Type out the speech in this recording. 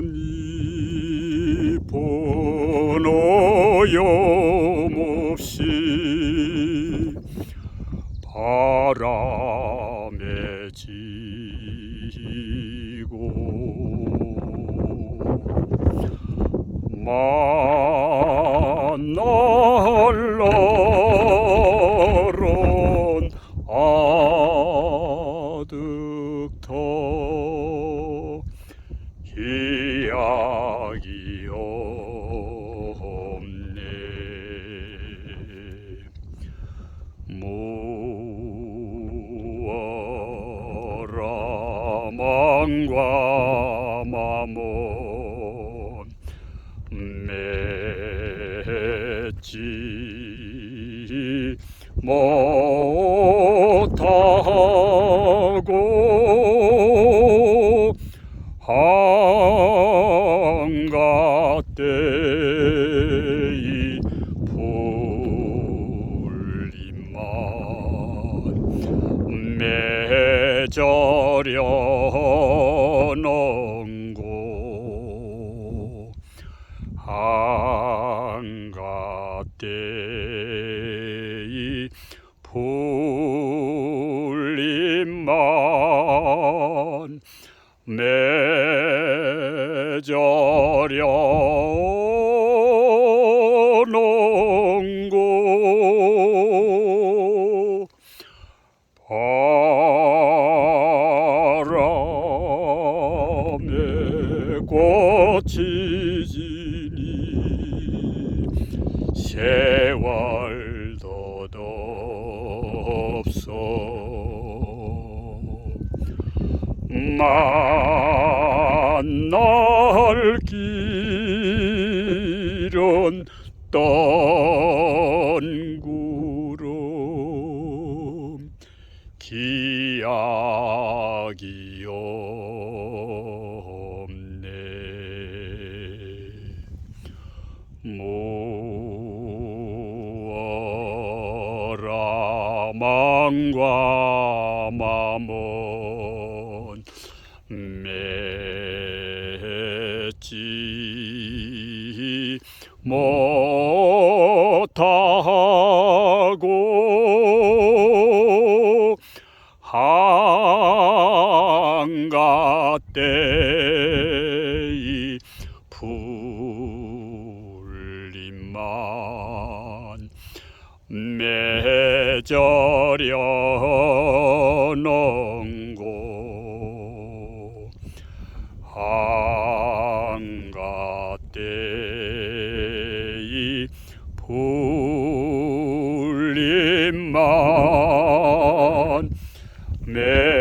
보니 번호염 없이 바람에 지고 만 망과 마몬 맺지 못하고 한가때이 풀림만 맺어 곳 한가때이 풀림만 맺어려는 곳바 꽃이 지니 세월도 없어. 만날 길은 떤구름 기약이 없 무어라 망과 마몬. 맺지 못 맺어려는 곳 한가때이 풀림만 맺어려